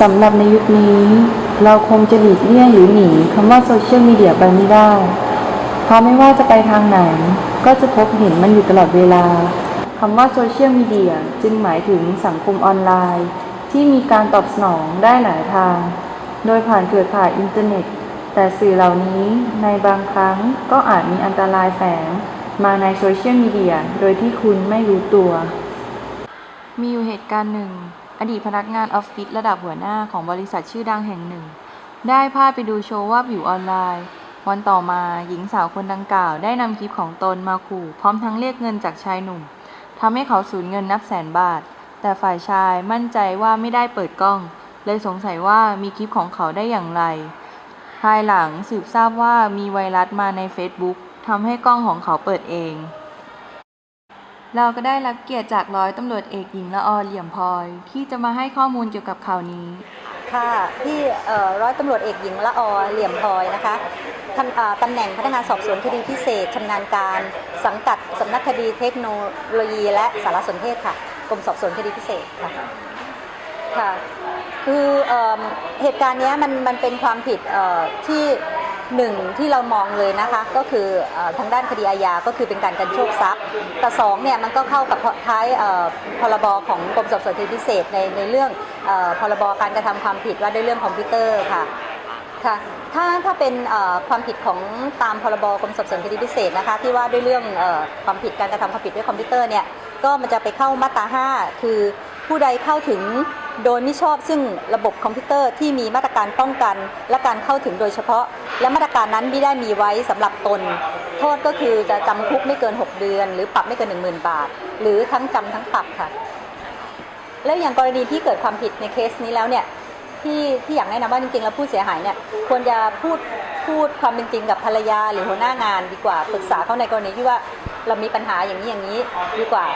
สำหรับในยุคนี้ เราคงจะหลีกเลี่ยงหรือหนีคำว่าโซเชียลมีเดียไปไม่ได้เพราะไม่ว่าจะไปทางไหน ก็จะพบเห็นมันอยู่ตลอดเวลาคำว่าโซเชียลมีเดียจึงหมายถึงสังคมออนไลน์ ที่มีการตอบสนองได้หลายทาง โดยผ่านเครือข่ายอินเทอร์เน็ต แต่สื่อเหล่านี้ในบางครั้งก็อาจมีอันตรายแฝงมาในโซเชียลมีเดียโดยที่คุณไม่รู้ตัว มีอยู่เหตุการณ์หนึ่ง อดีตพนักงานออฟฟิศระดับหัวหน้าของบริษัทชื่อดังแห่งหนึ่ง ได้พาไปดูโชว์ว่าวิวออนไลน์ วันต่อมาหญิงสาวคนดังกล่าว ได้นำคลิปของตนมาขู่ พร้อมทั้งเรียกเงินจากชายหนุ่มทำให้เขาสูญเงินนับแสนบาท แต่ฝ่ายชายมั่นใจว่าไม่ได้เปิดกล้อง เลยสงสัยว่ามีคลิปของเขาได้อย่างไร ภายหลังสืบทราบว่ามีไวรัสมาใน Facebook ทำให้กล้องของเขาเปิดเอง เราก็ได้รับเกียรติจากร้อยตำรวจเอกหญิงละออเหลี่ยมพลอย ที่จะมาให้ข้อมูลเกี่ยวกับข่าวนี้ ค่ะที่ร้อยตำรวจเอกหญิงละออเหลี่ยมพลอยนะคะตำแหน่งพนักงานสอบสวนคดีพิเศษชำนาญการ สังกัดสำนักคดีเทคโนโลยี และสารสนเทศค่ะกรมสอบสวนคดีพิเศษค่ะค่ะคือเอเหตุการณ์นี้มันมันเป็นความผิดที่ หนึ่งที่เรามองเลยนะคะก็คือทางด้านคดีอาญาก็คือเป็นการกันโชคทรัพย์ แต่สองเนี่ยมันก็เข้ากับท้ายพรบของกรมสอบสวนคดีพิเศษในในเรื่องพรบการกระทำความผิดว่าด้วยเรื่องคอมพิวเตอร์ค่ะค่ะถ้าถ้าเป็นความผิดของตามพรบกรมสอบสวนคดีพิเศษนะคะที่ว่าด้วยเรื่องความผิดการกระทำความผิดด้วยคอมพิวเตอร์เนี่ยก็มันจะไปเข้ามาตรา5คือผู้ใดเข้าถึง โดยไม่ชอบซึ่งระบบคอมพิวเตอร์ที่มีมาตรการป้องกัน และการเข้าถึงโดยเฉพาะ และมาตรการนั้นไม่ได้มีไว้สำหรับตน โทษก็คือจะจำคุกไม่เกิน 6 เดือน หรือปรับไม่เกิน 10,000 บาท หรือทั้งจำทั้งปรับค่ะ แล้วอย่างกรณีที่เกิดความผิดในเคสนี้แล้วเนี่ยที่ที่อยากแนะนำว่าจริงๆแล้วผู้เสียหายเนี่ยควรจะพูดพูดความเป็นจริงกับภรรยาหรือหัวหน้างานดีกว่าปรึกษาเขาในกรณีที่ว่าเรามีปัญหาอย่างนี้อย่างนี้ดีกว่า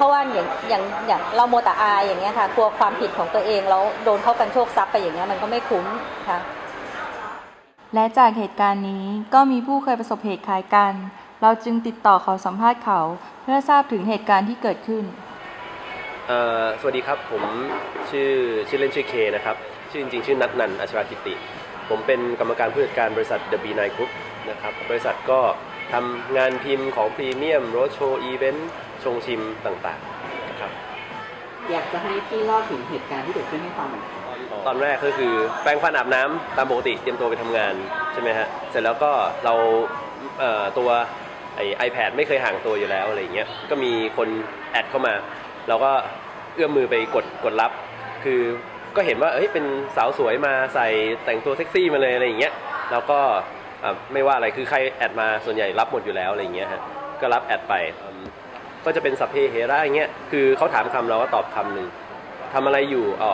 เพราะว่าอย่างอย่างอย่างเราโมวแต่อายอย่างเงี้ยค่ะกลัวความผิดของตัวเองแล้วโดนเขากันโชคทรัพย์ไปอย่างเงี้ยมันก็ไม่คุ้มค่ะและจากเหตุการณ์นี้ก็มีผู้เคยประสบเหตุคล้ายกัน เราจึงติดต่อขอสัมภาษณ์เขา เพื่อทราบถึงเหตุการณ์ที่เกิดขึ้น เอ่อสวัสดีครับผมชื่อชื่อเล่นชื่อเคนะครับ ชื่อจริงๆชื่อนัทนันอัชรากิติ ผมเป็นกรรมการผู้จัดการบริษัท The B9 Group นะครับบริษัทก็ทำงานพิมพ์ของพรีเมียมโรดโชว์อีเวนต์ ชงชิมต่างๆนะครับอยากจะให้พี่เล่าถึงเหตุการณ์ที่เกิดขึ้นให้ฟังหน่อยครับตอนแรกก็คือแปรงฟันอาบน้ำตามปกติเตรียมตัวไปทำงานใช่ไหมฮะเสร็จแล้วก็เราเอ่อตัวไอไอแพดไม่เคยห่างตัวอยู่แล้วอะไรอย่างเงี้ยก็มีคนแอดเข้ามา เราก็เอื้อมมือไปกดกดรับ คือก็เห็นว่าเอ้ยเป็นสาวสวยมาใส่แต่งตัวเซ็กซี่มาเลยอะไรอย่างเงี้ยแล้วก็อะไม่ว่าอะไรคือใครแอดมาส่วนใหญ่รับหมดอยู่แล้วอะไรอย่างเงี้ยฮะก็รับแอดไปอืม ก็จะเป็นสัพเพเหระอย่างเงี้ยคือเขาถามคำเราก็ตอบคำหนึ่งทำอะไรอยู่อ๋อ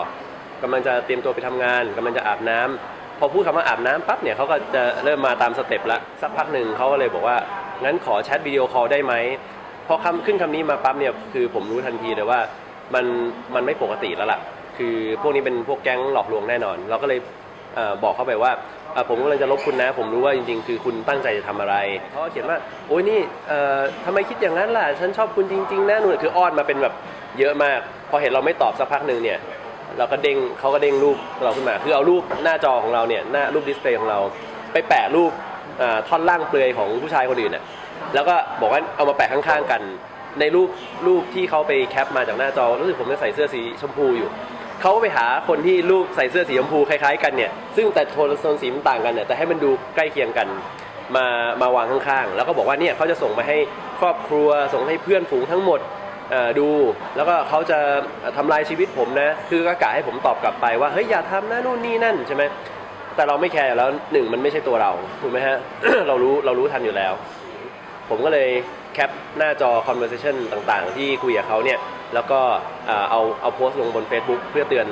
กำลังจะเตรียมตัวไปทำงานกำลังจะอาบน้ำพอพูดคำว่าอาบน้ำปั๊บเนี่ยเขาก็จะเริ่มมาตามสเต็ปละสักพักหนึ่งเขาก็เลยบอกว่างั้นขอแชทวิดีโอคอลได้ไหมพอคำขึ้นคำนี้มาปั๊บเนี่ยคือผมรู้ทันทีเลยว่ามันมันไม่ปกติแล้วล่ะ คือพวกนี้เป็นพวกแก๊งหลอกลวงแน่นอน เราก็เลย บอกเข้าไปว่าผมกำลังจะลบคุณนะ ผมรู้ว่าจริงๆ คือคุณตั้งใจจะทำอะไรเขาเขียนว่าโอ้ยนี่ทำไมคิดอย่างนั้นล่ะ ฉันชอบคุณจริงๆนะนู่นคืออ้อนมาเป็นแบบเยอะมาก พอเห็นเราไม่ตอบสักพักหนึ่งเนี่ยเราก็เด้งเขาก็เด้งรูปเราขึ้นมา คือเอารูปหน้าจอของเราเนี่ยหน้ารูปดิสเพลย์ของเราไปแปะรูปท่อนล่างเปลือยของผู้ชายคนอื่นน่ะแล้วก็บอกว่าเอามาแปะข้างๆกัน ในรูปรูปที่เขาไปแคปมาจากหน้าจอรู้สึกผมจะใส่เสื้อสีชมพูอยู่ เขาก็ไปหาคนที่รูปใส่เสื้อสีชมพูคล้ายๆกันเนี่ยซึ่งแต่โทนโทนสีมันต่างกันเนี่ยแต่ให้มันดูใกล้เคียงกันมามาวางข้างๆ แล้วก็บอกว่าเนี่ยเขาจะส่งมาให้ครอบครัวส่งให้เพื่อนฝูงทั้งหมดดู แล้วก็เขาจะทำลายชีวิตผมนะ คือก็กะให้ผมตอบกลับไปว่าเฮ้ยอย่าทำนะนู่นนี่นั่นใช่ไหมแต่เราไม่แคร์แล้วหนึ่งมันไม่ใช่ตัวเราถูกไหมฮะเรารู้เรารู้ทันอยู่แล้ว ผมก็เลย แคปหน้าจอ conversation ต่างๆ ที่คุยกับเขาเนี่ยแล้วก็เอาเอาโพสต์ลงบน Facebook เพื่อเตือน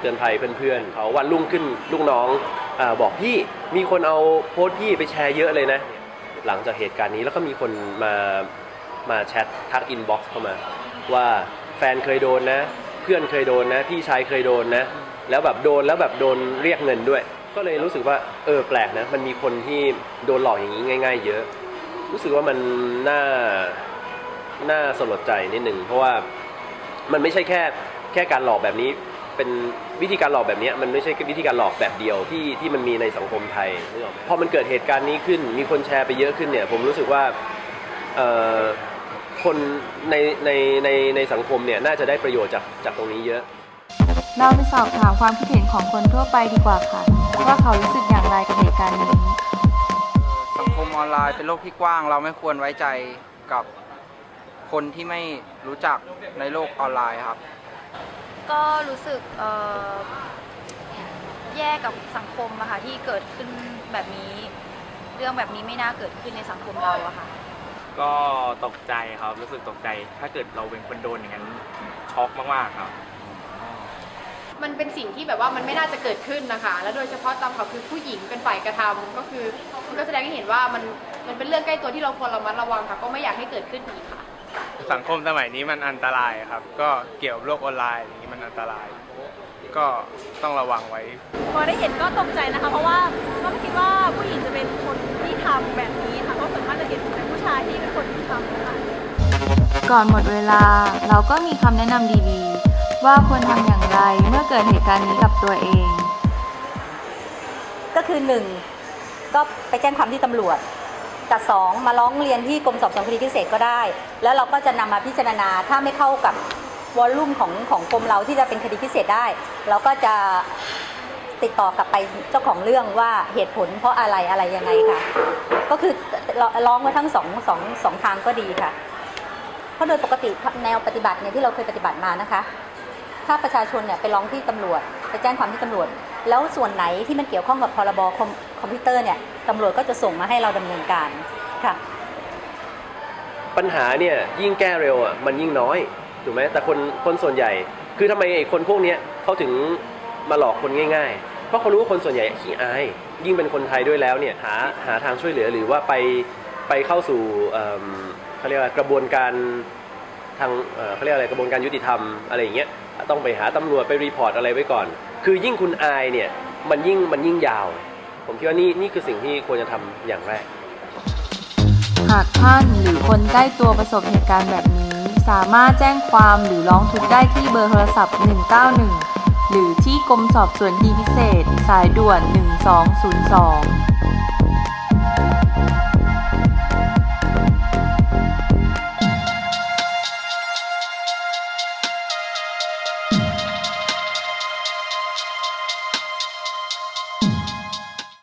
เตือนภัยเพื่อนๆเขาวันรุ่งขึ้นลูกน้องอบอกพี่มีคนเอาโพสต์พี่ไปแชร์เยอะเลยนะ หลังจากเหตุการณ์นี้แล้วก็มีคนมามาแชททักอินบ็อกซ์เข้ามา ว่าแฟนเคยโดนนะ เพื่อนเคยโดนนะ พี่ชายเคยโดนนะ แล้วแบบโดนแล้วแบบโดนเรียกเงินด้วย ก็เลยรู้สึกว่าเออแปลกนะ มันมีคนที่โดนหลอกอย่างนี้ง่าย ๆ เยอะ รู้สึกว่ามันน่าน่าสลดใจนิดหนึ่งเพราะว่ามันไม่ใช่แค่แค่การหลอกแบบนี้ เป็นวิธีการหลอกแบบนี้มันไม่ใช่วิธีการหลอกแบบเดียวที่ที่มันมีในสังคมไทยนึกออกไหมพอมันเกิดเหตุการณ์นี้ขึ้น มีคนแชร์ไปเยอะขึ้นเนี่ย ผมรู้สึกว่าเอ่อคนในในในในสังคมเนี่ยน่าจะได้ประโยชน์จากจากตรงนี้เยอะ เราไปสอบถามความคิดเห็นของคนทั่วไปดีกว่าค่ะ ว่าเขารู้สึกอย่างไรกับเหตุการณ์นี้ คมออนไลน์เป็นโลกที่กว้าง เราไม่ควรไว้ใจกับคนที่ไม่รู้จักในโลกออนไลน์ครับ ก็รู้สึกเอ่อแย่กับสังคมอะค่ะที่เกิดขึ้นแบบนี้ เรื่องแบบนี้ไม่น่าเกิดขึ้นในสังคมเราอะค่ะ ก็ตกใจครับ รู้สึกตกใจ ถ้าเกิดเราเป็นคนโดนอย่างนั้นช็อกมากๆครับ มันเป็นสิ่งที่แบบว่ามันไม่น่าจะเกิดขึ้นนะคะ และโดยเฉพาะตามข่าวคือผู้หญิงเป็นฝ่ายกระทำก็คือมันก็แสดงให้เห็นว่ามันมันเป็นเรื่องใกล้ตัวที่เราควรระมัดระวังค่ะ ก็ไม่อยากให้เกิดขึ้นอีกค่ะ สังคมสมัยนี้มันอันตรายครับ ก็เกี่ยวกับโลกออนไลน์อย่างนี้มันอันตราย ก็ต้องระวังไว้ พอได้เห็นก็ตกใจนะคะ เพราะว่าก็ไม่คิดว่าผู้หญิงจะเป็นคนที่ทำแบบนี้ค่ะเพราะส่วนมากจะเห็นเป็นผู้ชายที่เป็นคนที่ทำนะคะ ก่อนหมดเวลาเราก็มีคำแนะนำดีๆ ว่าควรทำอย่างไรเมื่อเกิดเหตุการณ์นี้กับตัวเอง ก็คือหนึ่งก็ไปแจ้งความที่ตำรวจกับสองมาร้องเรียนที่กรมสอบสวนคดีพิเศษก็ได้ แล้วเราก็จะนำมาพิจารณาถ้าไม่เข้ากับวอลลุ่มของของกรมเราที่จะเป็นคดีพิเศษได้ เราก็จะติดต่อกลับไปเจ้าของเรื่องว่าเหตุผลเพราะอะไรอะไรยังไงค่ะ ก็คือร้องมาทั้งสองสองสองทางก็ดีค่ะ เพราะโดยปกติแนวปฏิบัติเนี่ยที่เราเคยปฏิบัติมานะคะ ถ้าประชาชนเนี่ยไปร้องที่ตำรวจ ไปแจ้งความที่ตำรวจ แล้วส่วนไหนที่มันเกี่ยวข้องกับพรบคอมคอมพิวเตอร์เนี่ยตำรวจก็จะส่งมาให้เราดำเนินการค่ะปัญหาเนี่ยยิ่งแก้เร็วอะมันยิ่งน้อยถูกไหมแต่คนคนส่วนใหญ่ คือทำไมไอ้คนพวกเนี้ยเขาถึงมาหลอกคนง่าย ๆ เพราะเขารู้ว่าคนส่วนใหญ่ขี้อาย ยิ่งเป็นคนไทยด้วยแล้วเนี่ยหาหาทางช่วยเหลือหรือว่าไปไปเข้าสู่เขาเรียกว่ากระบวนการทางเขาเรียกอะไรกระบวนการยุติธรรมอะไรอย่างเงี้ย ต้องไปหาตำรวจไปรีพอร์ตอะไรไว้ก่อน คือยิ่งคุณอายเนี่ยมันยิ่งมันยิ่งยาว ผมคิดว่านี่นี่คือสิ่งที่ควรจะทำอย่างแรก หากท่านหรือคนใกล้ตัวประสบเหตุการณ์แบบนี้ สามารถแจ้งความหรือร้องทุกข์ได้ที่เบอร์โทรศัพท์ 191 หรือที่กรมสอบสวนคดีพิเศษ สายด่วน 1202